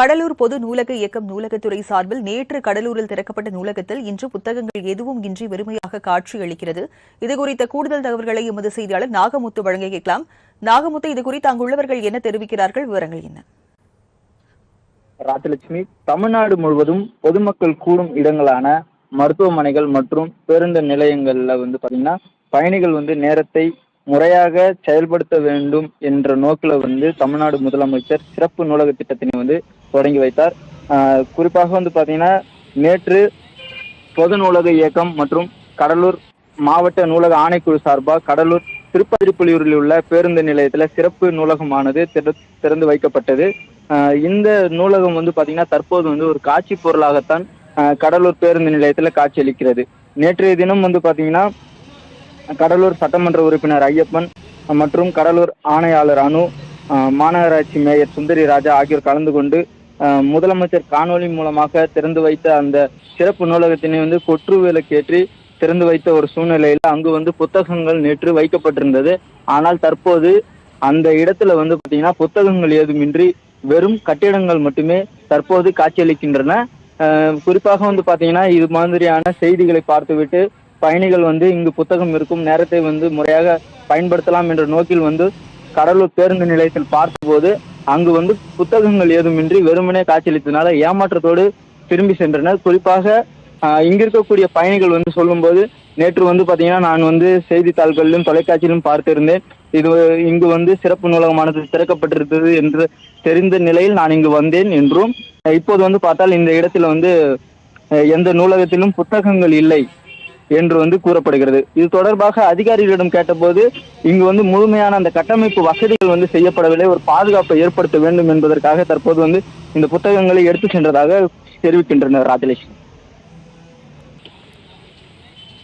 கடலூர் பொது நூலக இயக்கம் நூலகத்துறை சார்பில் நேற்று கடலூரில் திறக்கப்பட்ட நூலகத்தில் இன்று புத்தகங்கள் எதுவும் இன்றி வெறுமையாக காட்சியளிக்கிறது இதுகுறித்த கூடுதல் தகவல்களை எமது செய்தியாளர் நாகமுத்து வழங்க கேட்கலாம். நாகமுத்து இதுகுறித்து அங்குள்ளவர்கள் என்ன தெரிவிக்கிறார்கள்? விவரங்கள் என்ன? ராஜலட்சுமி தமிழ்நாடு முழுவதும் பொதுமக்கள் கூடும் இடங்களான மருத்துவமனைகள் மற்றும் பேருந்து நிலையங்கள்ல வந்து பாத்தீங்கன்னா பயணிகள் வந்து நேரத்தை முறையாக செயல்படுத்த வேண்டும் என்ற நோக்கில் வந்து தமிழ்நாடு முதலமைச்சர் சிறப்பு நூலக திட்டத்தினை வந்து தொடங்கி வைத்தார். ஆஹ் குறிப்பாக வந்து பாத்தீங்கன்னா நேற்று பொது நூலக இயக்கம் மற்றும் கடலூர் மாவட்ட நூலக ஆணைக்குழு சார்பாக கடலூர் திருப்பதிரிப்புலியூரில் உள்ள பேருந்து நிலையத்தில் சிறப்பு நூலகமானது திற- திறந்து வைக்கப்பட்டது. இந்த நூலகம் வந்து பாத்தீங்கன்னா தற்போது வந்து ஒரு காட்சி பொருளாகத்தான் ஆஹ் கடலூர் பேருந்து நிலையத்தில் காட்சியளிக்கிறது. நேற்றைய தினம் வந்து பாத்தீங்கன்னா கடலூர் சட்டமன்ற உறுப்பினர் ஐயப்பன் மற்றும் கடலூர் ஆணையாளர் அனு மாநகராட்சி மேயர் சுந்தரி ராஜா ஆகியோர் கலந்து கொண்டு முதலமைச்சர் காணொலி மூலமாக திறந்து வைத்த அந்த சிறப்பு நூலகத்தினை வந்து கொற்று விளக்கேற்றி திறந்து வைத்த ஒரு சூழ்நிலையில் அங்கு வந்து புத்தகங்கள் நேற்று வைக்கப்பட்டிருந்தது. ஆனால் தற்போது அந்த இடத்துல வந்து பாத்தீங்கன்னா புத்தகங்கள் ஏதுமின்றி வெறும் கட்டிடங்கள் மட்டுமே தற்போது காட்சியளிக்கின்றன. குறிப்பாக வந்து பாத்தீங்கன்னா இது மாதிரியான செய்திகளை பார்த்துவிட்டு பயணிகள் வந்து இங்கு புத்தகம் இருக்கும் நேரத்தை வந்து முறையாக பயன்படுத்தலாம் என்ற நோக்கில் வந்து கடலூர் பேருந்து நிலையத்தில் பார்த்தபோது அங்கு வந்து புத்தகங்கள் ஏதுமின்றி வெறுமனே காட்சியளித்தனால ஏமாற்றத்தோடு திரும்பி சென்றனர். குறிப்பாக ஆஹ் இங்க இருக்கக்கூடிய பயணிகள் வந்து சொல்லும்போது நேற்று வந்து பாத்தீங்கன்னா நான் வந்து செய்தித்தாள்களிலும் தொலைக்காட்சியிலும் பார்த்திருந்தேன். இது இங்கு வந்து சிறப்பு நூலகமானது திறக்கப்பட்டிருந்தது என்று தெரிந்த நிலையில் நான் இங்கு வந்தேன் என்றும் இப்போது வந்து பார்த்தால் இந்த இடத்துல வந்து எந்த நூலகத்திலும் புத்தகங்கள் இல்லை. என்று வந்து கூறப்படுகிறது. இது தொடர்பாக அதிகாரிகளிடம் கேட்டபோது இங்கு வந்து முழுமையான அந்த கட்டமைப்பு வசதிகள் வந்து செய்யப்படவில்லை ஒரு பாதுகாப்பை ஏற்படுத்த வேண்டும் என்பதற்காக தற்போது வந்து இந்த புத்தகங்களை எடுத்து சென்றதாக தெரிவிக்கின்றனர் ராஜலேஷ்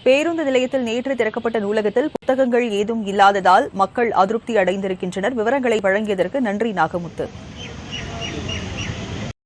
பேருந்து நிலையத்தில் நேற்று திறக்கப்பட்ட நூலகத்தில் புத்தகங்கள் ஏதும் இல்லாததால் மக்கள் அதிருப்தி அடைந்திருக்கின்றனர். விவரங்களை வழங்கியதற்கு நன்றி நாகமுத்து.